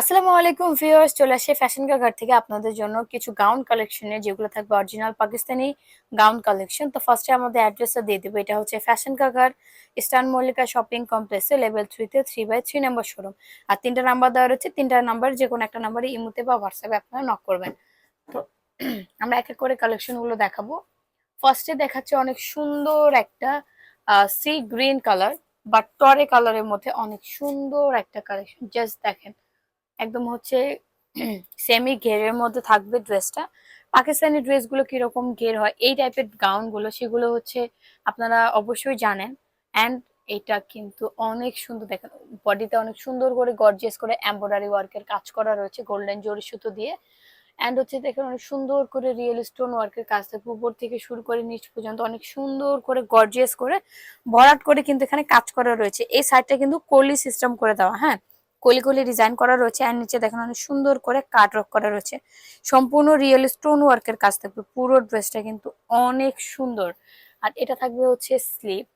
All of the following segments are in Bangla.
আসসালামু আলাইকুম ভিউয়ার্স, চলে আসে ফ্যাশন ঘর থেকে আপনাদের জন্য কিছু গাউন কালেকশনে যেগুলো থাকবে অরিজিনাল পাকিস্তানি গাউন কালেকশন তো ফার্স্টে আমাদের অ্যাড্রেসটা দিয়ে দেবো। এটা হচ্ছে fashion Ghar eastern Mallika shopping কমপ্লেক্সে লেভেল থ্রিতে three by three number showroom আর তিনটা নাম্বার দেওয়া রয়েছে, তিনটা নাম্বার যে কোনো একটা নাম্বারে ইমুতে বা হোয়াটসঅ্যাপে আপনারা নক করবেন। তো আমরা এক এক করে কালেকশনগুলো দেখাবো। ফার্স্টে দেখাচ্ছে অনেক সুন্দর একটা সি গ্রিন কালার বা টরে কালারের মধ্যে অনেক সুন্দর একটা কালেকশন জাস্ট দেখেন। একদম হচ্ছে সেমি ঘেরের মধ্যে থাকবে ড্রেসটা পাকিস্তানি ড্রেসগুলো কীরকম ঘের হয়, এই টাইপের গাউনগুলো সেগুলো হচ্ছে আপনারা অবশ্যই জানেন। অ্যান্ড এটা কিন্তু অনেক সুন্দর, দেখেন বডিতে অনেক সুন্দর করে গর্জিয়াস করে এমব্রয়ডারি ওয়ার্কের কাজ করা রয়েছে গোল্ডেন জরি সুতো দিয়ে। অ্যান্ড হচ্ছে দেখেন, অনেক সুন্দর করে রিয়েল স্টোন ওয়ার্কের কাজ থাকে উপর থেকে শুরু করে নিচ পর্যন্ত অনেক সুন্দর করে গর্জিয়াস করে, ভরাট করে কিন্তু এখানে কাজ করা রয়েছে। এই সাইডটা কিন্তু কলি সিস্টেম করে দেওয়া হ্যাঁ? কলি কলি ডিজাইন করা রয়েছে আর নিচে দেখেন অনেক সুন্দর করে কাট ওয়ার্ক করা রয়েছে। সম্পূর্ণ রিয়েল স্টোন ওয়ার্কের কাজ থাকবে। পুরো ড্রেসটা কিন্তু অনেক সুন্দর। আর এটা থাকবে হচ্ছে স্লিপ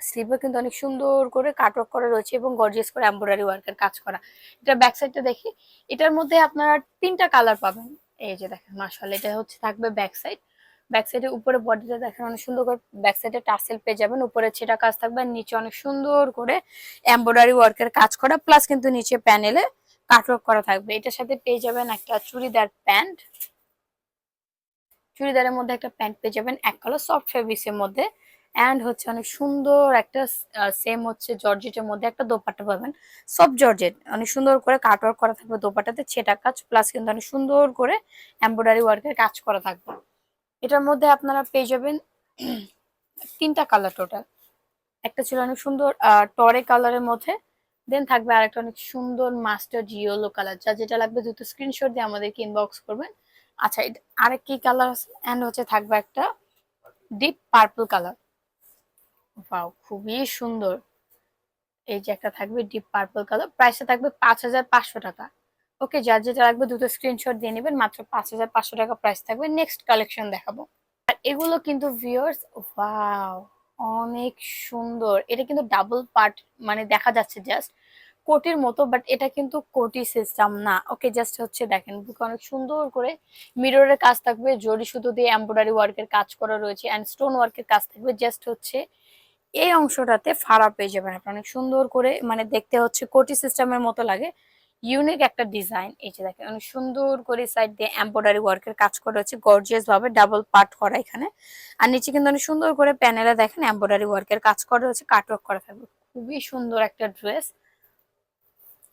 স্লিপে কিন্তু অনেক সুন্দর করে কাট ওয়ার্ক করা রয়েছে এবং গর্জিয়াস করে এমব্রয়ডারি ওয়ার্কের কাজ করা। এটা ব্যাক সাইডটা দেখি। এটার মধ্যে আপনারা তিনটা কালার পাবেন। এই যে দেখেন মার্শাল এটা হচ্ছে থাকবে ব্যাক সাইড ব্যাক সাইডে উপরে বডিটা দেখেন অনেক সুন্দর করে ব্যাক সাইডে টার্সেল পেয়ে যাবেন। উপরে ছেটা কাজ থাকবে আর নিচে অনেক সুন্দর করে এমব্রয়ডারি ওয়ার্কের কাজ করা প্লাস কিন্তু নিচে প্যানেলে কাটওয়ার্ক করা থাকবে। এটার সাথে পেয়ে যাবেন একটা চুড়িদার প্যান্ট। চুড়িদারের মধ্যে একটা প্যান্ট পেয়ে যাবেন, এক কালো সফট ফেব্রিক্সের মধ্যে। অ্যান্ড হচ্ছে অনেক সুন্দর একটা সেম হচ্ছে জর্জেটের মধ্যে একটা দোপাট্টা পাবেন। সব জর্জেট, অনেক সুন্দর করে কাটওয়ার্ক করা থাকবে দোপাট্টাতে ছেটা কাজ প্লাস কিন্তু অনেক সুন্দর করে এমব্রয়ডারি ওয়ার্কের কাজ করা থাকবে। এটার মধ্যে আপনারা পেয়ে যাবেন তিনটা কালার টোটাল একটা ছিল অনেক সুন্দর টরে কালারের মধ্যে দেন থাকবে আরেকটা অনেক সুন্দর মাস্টার জিওলো কালার যা যেটা লাগবে দুটো স্ক্রিনশট দিয়ে আমাদেরকে ইনবক্স করবেন। আচ্ছা আরেক কি কালার আছে অ্যান্ড হচ্ছে থাকবে একটা ডিপ পার্পল কালার ওয়াও খুবই সুন্দর। এই যে একটা থাকবে ডিপ পার্পল কালার প্রাইসটা থাকবে পাঁচ হাজার পাঁচশো টাকা। ওকে যার যেটা লাগবে দুটো স্ক্রিনশট দিয়ে নেবেন, মাত্র পাঁচ হাজার পাঁচশো টাকা প্রাইস থাকবে। নেক্সট কালেকশন দেখাবো। আর এগুলো কিন্তু ভিউয়ার্স ওয়াও অনেক সুন্দর। এটা কিন্তু ডাবল পার্ট মানে দেখা যাচ্ছে জাস্ট কোটির মতো বাট এটা কিন্তু কোটি সিস্টেম না। ওকে জাস্ট হচ্ছে দেখেন, বুকে অনেক সুন্দর করে মিররের কাজ থাকবে, জরি সুতো দিয়ে এমব্রয়ডারি ওয়ার্কের কাজ করা রয়েছে অ্যান্ড স্টোন ওয়ার্কের কাজ থাকবে। জাস্ট হচ্ছে এই অংশটাতে ফাড়া পেয়ে যাবেন। আপনি অনেক সুন্দর করে মানে দেখতে হচ্ছে কোটি সিস্টেমের মতো লাগে। ইউনিক একটা ডিজাইন। এই যে দেখেন, অনেক সুন্দর করে সাইড দিয়ে এম্ব্রয়ডারি ওয়ার্কের কাজ করা হচ্ছে গর্জিয়াস ভাবে ডাবল পার্ট করা এখানে। আর নিচে কিন্তু অনেক সুন্দর করে প্যানেলে দেখেন এম্ব্রয়ডারি ওয়ার্কের কাজ করা হচ্ছে কাট ওয়ার্ক করা থাকবে। খুবই সুন্দর একটা ড্রেস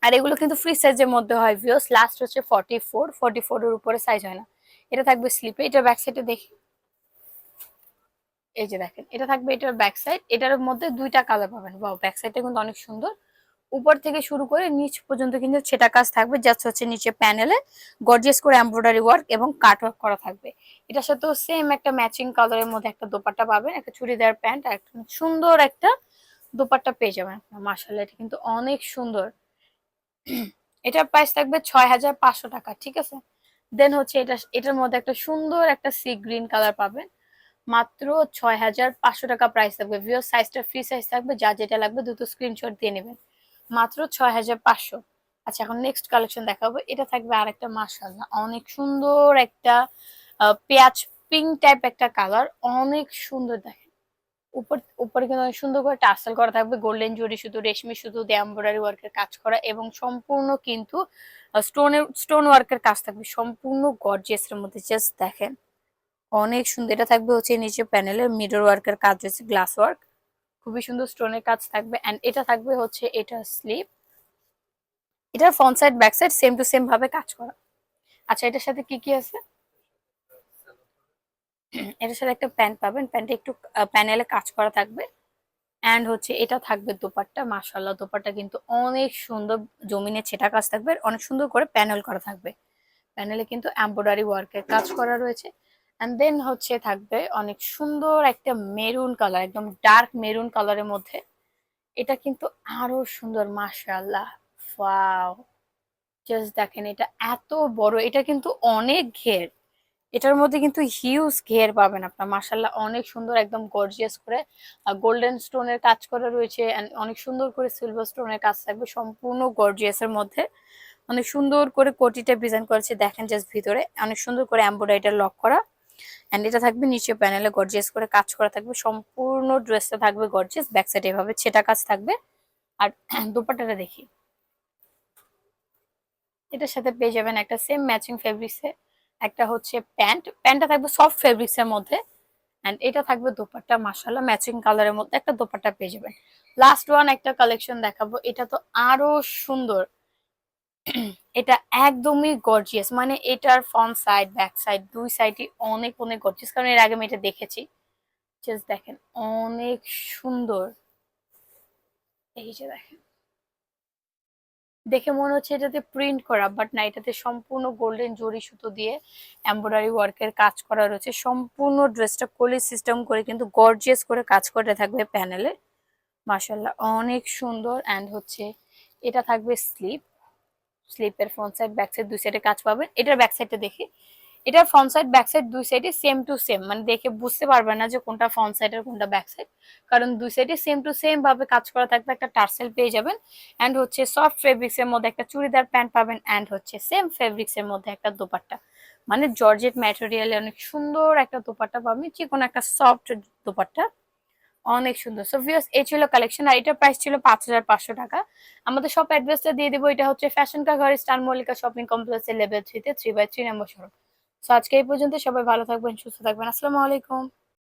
আর এগুলো কিন্তু ফ্রি সাইজের মধ্যে হয় ভিওস লাস্ট হচ্ছে ফর্টি ফোর ফর্টি ফোর এর উপরে সাইজ হয় না। এটা থাকবে স্লিপে এটা ব্যাক সাইডে দেখি। এই যে দেখেন, এটা থাকবে এটার ব্যাক সাইড এটার মধ্যে দুইটা কালার পাবেন। বা ব্যাক সাইডটা কিন্তু অনেক সুন্দর। উপর থেকে শুরু করে নিচ পর্যন্ত কিন্তু সেটা কাজ থাকবে জাস্ট হচ্ছে নিচে প্যানেলে গর্জিয়াস করে এমব্রয়ডারি ওয়ার্ক এবং কাট ওয়ার্ক করা থাকবে। এটার সাথেও সেম একটা ম্যাচিং কালারের মধ্যে একটা দোপাট্টা পাবেন, একটা চুড়িদার প্যান্ট আর একটা সুন্দর একটা দোপাট্টা পেয়ে যাবেন মার্শাল এটা কিন্তু অনেক সুন্দর। এটার প্রাইস থাকবে ছয় হাজার পাঁচশো টাকা, ঠিক আছে? দেন হচ্ছে এটা, এটার মধ্যে একটা সুন্দর একটা সি গ্রিন কালার পাবেন, মাত্র ছয় হাজার পাঁচশো টাকা প্রাইস থাকবে। ভিও সাইজটা ফ্রি সাইজ থাকবে, যা যেটা লাগবে দুটো স্ক্রিনশট দিয়ে নেবেন। মাত্র ছয় হাজার পাঁচশো। আচ্ছা এখন নেক্সট কালেকশন দেখাবো। এটা থাকবে আর একটা মার্শাল্লাহ অনেক সুন্দর একটা পেঁয়াজ পিঙ্ক টাইপ একটা কালার অনেক সুন্দর দেখেন। উপর, উপরে কিন্তু অনেক সুন্দর করে টাসেল করা থাকবে গোল্ডেন জরি শুধু, রেশমি শুধু এমব্রয়ডারি ওয়ার্কের কাজ করা এবং সম্পূর্ণ কিন্তু স্টোনের স্টোন ওয়ার্কের কাজ থাকবে। সম্পূর্ণ গর্জিয়াসের মধ্যে জাস্ট দেখেন। অনেক সুন্দর, এটা থাকবে হচ্ছে নিচে প্যানেলের মিডর ওয়ার্কের কাজ রয়েছে গ্লাস ওয়ার্ক খুবই সুন্দর স্টোনের কাজ থাকবে অ্যান্ড এটা থাকবে হচ্ছে এটা স্লিপ এটার front side back side same to same ভাবে কাজ করা। আচ্ছা এটার সাথে কি কি আছে? এটার সাথে একটা প্যান্ট পাবেন। প্যান্টে একটু প্যানেলে কাজ করা থাকবে। অ্যান্ড হচ্ছে এটা থাকবে দোপাট্টা। মাসাল্লাহ দোপাট্টা কিন্তু অনেক সুন্দর জমিনে ছেটা কাজ থাকবে। অনেক সুন্দর করে প্যানেল করা থাকবে। প্যানেলে কিন্তু এম্ব্রয়ডারি ওয়ার্কের কাজ করা রয়েছে। অ্যান্ড দেন হচ্ছে থাকবে অনেক সুন্দর একটা মেরুন কালার একদম ডার্ক মেরুন কালারের মধ্যে। এটা কিন্তু আরও সুন্দর, মাশাআল্লাহ, ওয়াও। জাস্ট দেখেন, এটা এত বড়, এটা কিন্তু অনেক ঘের। এটার মধ্যে কিন্তু হিউজ ঘের পাবেন আপনার, মাশাআল্লাহ, অনেক সুন্দর, একদম গর্জিয়াস করে। গোল্ডেন স্টোনের কাজ করা রয়েছে অনেক সুন্দর করে সিলভার স্টোনের কাজ থাকবে, সম্পূর্ণ গর্জিয়াসের মধ্যে। অনেক সুন্দর করে কোটিটা ডিজাইন করেছে, দেখেন জাস্ট ভিতরে। অনেক সুন্দর করে এম্ব্রয়ডারিটা লক করা। অ্যান্ড এটা থাকবে নিচে প্যানেলে গর্জিয়াস করে কাজ করা থাকবে, সম্পূর্ণ ড্রেসটা থাকবে গর্জিয়াস ব্যাক সাইড এভাবে ছেটা কাজ থাকবে। আর দুপাট্টাটা দেখি। এটার সাথে পেয়ে যাবেন একটা সেম ম্যাচিং ফেব্রিক্সে একটা হচ্ছে প্যান্ট। প্যান্টটা থাকবে সফট ফেব্রিক্সের মধ্যে। অ্যান্ড এটা থাকবে দোপাট্টা মাসাল্লাহ ম্যাচিং কালারের মধ্যে একটা দোপাট্টা পেয়ে যাবেন। লাস্ট ওয়ান একটা কালেকশন দেখাবো। এটা তো আরও সুন্দর। এটা একদমই গর্জিয়াস মানে এটার ফ্রন্ট সাইড ব্যাক সাইড দুই সাইডই অনেক অনেক গর্জিয়াস কারণ এর আগে আমি এটা দেখেছি। জাস্ট দেখেন, অনেক সুন্দর। এই যে দেখেন। দেখে মনে হচ্ছে এটাতে প্রিন্ট করা বাট না, এটাতে সম্পূর্ণ গোল্ডেন জরি সুতো দিয়ে এমব্রয়ডারি ওয়ার্কের কাজ করা রয়েছে। সম্পূর্ণ ড্রেসটা কলি সিস্টেম করে কিন্তু গর্জিয়াস করে কাজ করে থাকবে প্যানেলে মাসাল্লাহ অনেক সুন্দর। অ্যান্ড হচ্ছে, এটা থাকবে স্লিপ স্লিপের ফ্রন্ট সাইড, ব্যাক সাইড দুই সাইডে কাজ পাবেন। এটার ব্যাক সাইডটা দেখি। এটার ফ্রন্ট সাইড, ব্যাক সাইড দুই সাইডে সেম টু সেম মানে দেখে বুঝতে পারবেন না যে কোনটা ফ্রন্ট সাইড আর কোনটা ব্যাক সাইড কারণ দুই সাইডে সেম টু সেম ভাবে কাজ করা থাকবে একটা টার্সেল পেয়ে যাবেন। অ্যান্ড হচ্ছে সফট ফেব্রিক্স এর মধ্যে একটা চুড়িদার প্যান্ট পাবেন অ্যান্ড হচ্ছে সেম ফেব্রিক্স এর মধ্যে একটা দোপাট্টা। মানে জর্জেট ম্যাটেরিয়ালে অনেক সুন্দর একটা দোপাট্টা পাবেন। যে কোনো একটা সফট দোপাট্টা। অনেক সুন্দর। সো ভিউস এই ছিল কালেকশন আর এটার প্রাইস ছিল পাঁচ হাজার পাঁচশো টাকা। আমাদের সব অ্যাড্রেসটা দিয়ে দেবো। এটা হচ্ছে ফ্যাশন কা ঘরে স্টার মল্লিকা শপিং কমপ্লেক্সের লেভেল থ্রিতে থ্রি বাই থ্রি নম্বর সড়ক সো আজকে এই পর্যন্ত সবাই ভালো থাকবেন, সুস্থ থাকবেন। আসসালামু আলাইকুম।